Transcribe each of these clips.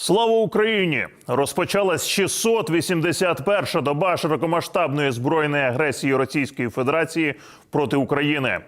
Слава Україні! Розпочалась 681-ша доба широкомасштабної збройної агресії Російської Федерації проти України.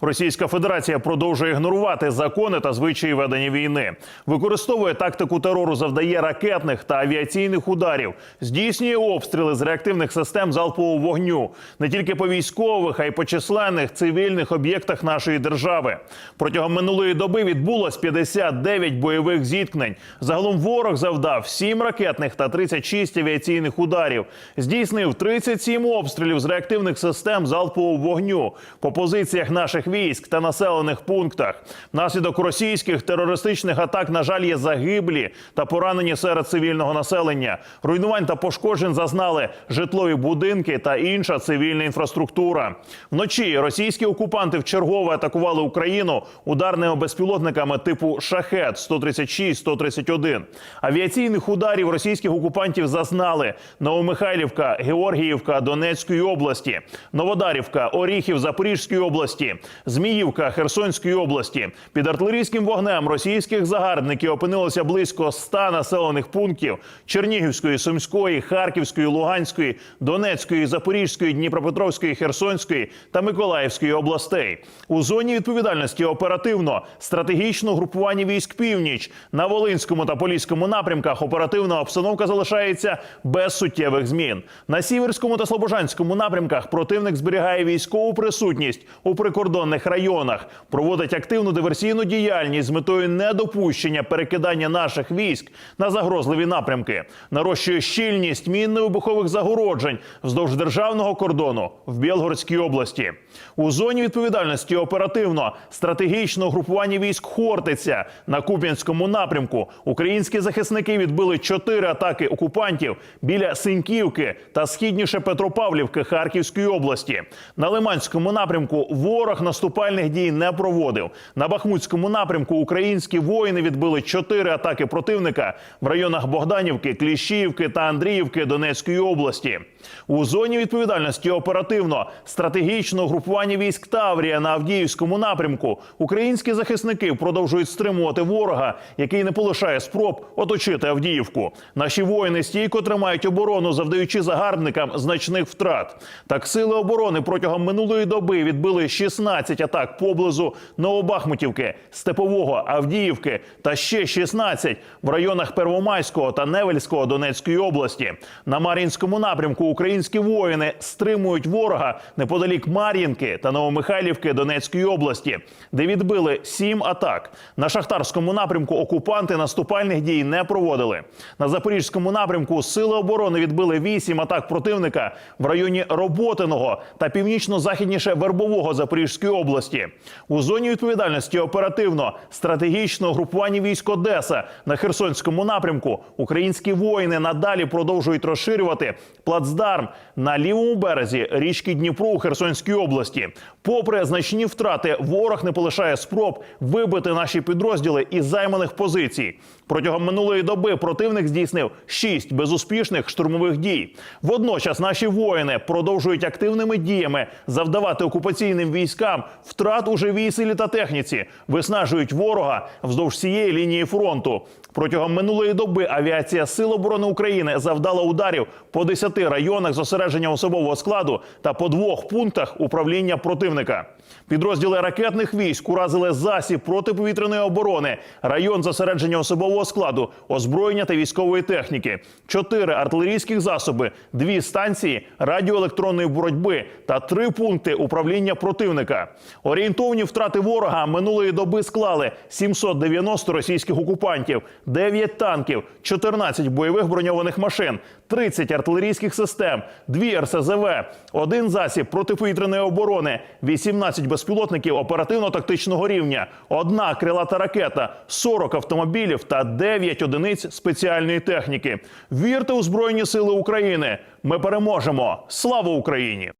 Російська Федерація продовжує ігнорувати закони та звичаї ведення війни, використовує тактику терору, завдає ракетних та авіаційних ударів, здійснює обстріли з реактивних систем залпового вогню не тільки по військових, а й по численних цивільних об'єктах нашої держави. Протягом минулої доби відбулось 59 бойових зіткнень. Загалом ворог завдав 7 ракетних та 36 авіаційних ударів. Здійснив 37 обстрілів з реактивних систем залпового вогню по позиціях наших військ та населених пунктах. Внаслідок російських терористичних атак, на жаль, є загиблі та поранені серед цивільного населення. Руйнувань та пошкоджень зазнали житлові будинки та інша цивільна інфраструктура. Вночі російські окупанти вчергове атакували Україну ударними безпілотниками типу Шахет 136-131. Авіаційних ударів російських окупантів зазнали Новомихайлівка, Георгіївка Донецької області, Новодарівка, Оріхів Запорізької області, Зміївка Херсонської області. Під артилерійським вогнем російських загарбників опинилося близько 100 населених пунктів Чернігівської, Сумської, Харківської, Луганської, Донецької, Запорізької, Дніпропетровської, Херсонської та Миколаївської областей. У зоні відповідальності оперативно стратегічно групування військ північ на Волинському та Поліському напрямках. Оперативна обстановка залишається без суттєвих змін. На Сіверському та Слобожанському напрямках противник зберігає військову присутність у прикордонних районах, проводить активну диверсійну діяльність з метою недопущення перекидання наших військ на загрозливі напрямки, нарощує щільність мінно-вибухових загороджень вздовж державного кордону в Білгородській області. У зоні відповідальності оперативно стратегічного групування військ Хортиця на Куп'янському напрямку. Українські захисники відбили чотири атаки окупантів біля Синьківки та східніше Петропавлівки Харківської області. На Лиманському напрямку ворог наступальних дій не проводив. На Бахмутському напрямку українські воїни відбили чотири атаки противника в районах Богданівки, Кліщіївки та Андріївки Донецької області. У зоні відповідальності оперативно стратегічного групування військ Таврія на Авдіївському напрямку українські захисники продовжують стримувати ворога, який не полишає спроб оточити Авдіївку. Наші воїни стійко тримають оборону, завдаючи загарбникам значних втрат. Так сили оборони протягом минулої доби відбили 16 атак поблизу Новобахмутівки, Степового, Авдіївки та ще 16 в районах Первомайського та Невельського Донецької області. На Мар'їнському напрямку українські воїни стримують ворога неподалік Мар'їнки та Новомихайлівки Донецької області, де відбили сім атак. На шахтарському напрямку окупанти наступальних дій не проводили. На запорізькому напрямку сили оборони відбили вісім атак противника в районі Роботиного та північно-західніше Вербового Запорізької області. У зоні відповідальності оперативно стратегічного групування військ Одеса на Херсонському напрямку українські воїни надалі продовжують розширювати плацдарм на лівому березі річки Дніпро у Херсонській області. Попри значні втрати, ворог не полишає спроб вибити наші підрозділи із займаних позицій. Протягом минулої доби противник здійснив шість безуспішних штурмових дій. Водночас наші воїни продовжують активними діями завдавати окупаційним військам втрат у живій силі та техніці, виснажують ворога вздовж цієї лінії фронту. Протягом минулої доби авіація Сил оборони України завдала ударів по 10 районах зосередження особового складу та по двох пунктах управління противника. Підрозділи ракетних військ уразили засіб протиповітряної оборони, район зосередження особового складу, озброєння та військової техніки, чотири артилерійських засоби, дві станції радіоелектронної боротьби та три пункти управління противника. Орієнтовні втрати ворога минулої доби склали 790 російських окупантів, 9 танків, 14 бойових броньованих машин, 30 артилерійських систем, 2 РСЗВ, один засіб протиповітряної оборони, 18 безпілотників оперативно-тактичного рівня, одна крилата ракета, 40 автомобілів та 9 одиниць спеціальної техніки. Вірте у Збройні Сили України! Ми переможемо! Слава Україні!